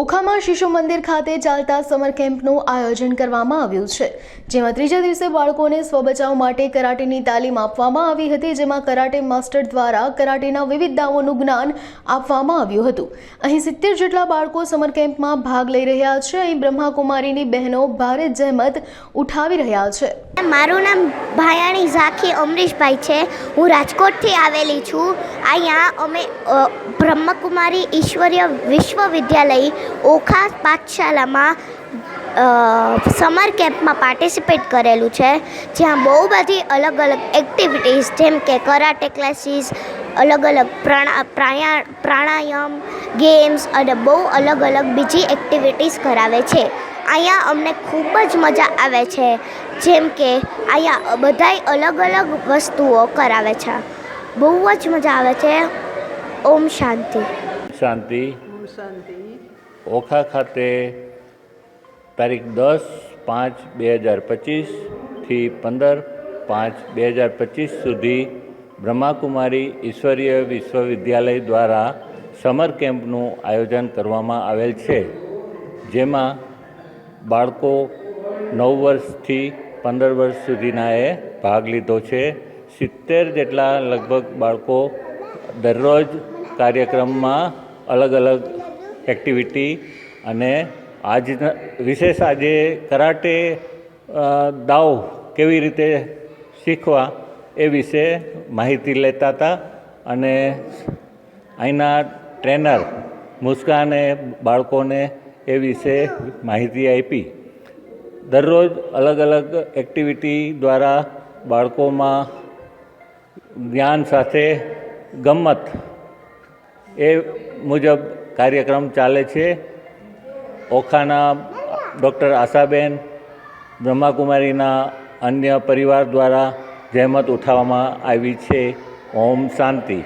ઓખામાં શિશુ મંદિર ખાતે ચાલતા સમર કેમ્પનું આયોજન કરવામાં આવ્યું છે, જેમાં ત્રીજા દિવસે બાળકોને સ્વબચાવ માટે કરાટેની તાલીમ આપવામાં આવી હતી, જેમાં કરાટે માસ્ટર દ્વારા કરાટેના વિવિધ દાવોનું જ્ઞાન આપવામાં આવ્યું હતું. અહીં સિત્તેર જેટલા બાળકો સમર કેમ્પમાં ભાગ લઈ રહ્યા છે. અહીં બ્રહ્માકુમારીની બહેનો ભારે જહેમત ઉઠાવી રહ્યા છે. મારું નામ ભાયાણી ઝાંખી અમરીશભાઈ છે. હું રાજકોટથી આવેલી છું. અહીંયા અમે બ્રહ્મકુમારી ઈશ્વરીય વિશ્વવિદ્યાલય ઓખા પાઠશાલામાં સમર કેમ્પમાં પાર્ટિસિપેટ કરેલું છે. જ્યાં બહુ બધી અલગ અલગ એક્ટિવિટીઝ જેમ કે કરાટે ક્લાસીસ, અલગ અલગ પ્રાણા પ્રાણાયામ, ગેમ્સ અને બહુ અલગ અલગ બીજી એક્ટિવિટીઝ કરાવે છે. અહીંયા અમને ખૂબ જ મજા આવે છે. જેમ કે અહીંયા બધાય અલગ અલગ વસ્તુઓ કરાવે છે. બહુ જ મજા આવે છે. ઓમ શાંતિ. શાંતિ. શાંતિ. ઓખા ખાતે તારીખ દસ પાંચ બે હજાર પચીસથી પંદર પાંચ બે હજાર પચીસ સુધી બ્રહ્માકુમારી ઈશ્વરીય વિશ્વવિદ્યાલય દ્વારા સમર કેમ્પનું આયોજન કરવામાં આવેલ છે. જેમાં બાળકો નવ વર્ષથી પંદર વર્ષ સુધીના એ ભાગ લીધો છે. સિત્તેર જેટલા લગભગ બાળકો દરરોજ કાર્યક્રમમાં અલગ અલગ એક્ટિવિટી અને આજના વિશેષ આજે કરાટે દાવ કેવી રીતે શીખવા એ વિશે માહિતી લેતા હતા અને અહીંના ટ્રેનર મુસ્કાને બાળકોને એ વિશે માહિતી આપી. દરરોજ અલગ અલગ એક્ટિવિટી દ્વારા બાળકોમાં જ્ઞાન સાથે ગમ્મત એ મુજબ કાર્યક્રમ ચાલે છે. ઓખાના ડૉક્ટર આશાબેન, બ્રહ્માકુમારીના અન્ય પરિવાર દ્વારા જહેમત ઉઠાવવામાં આવી છે. ઓમ શાંતિ.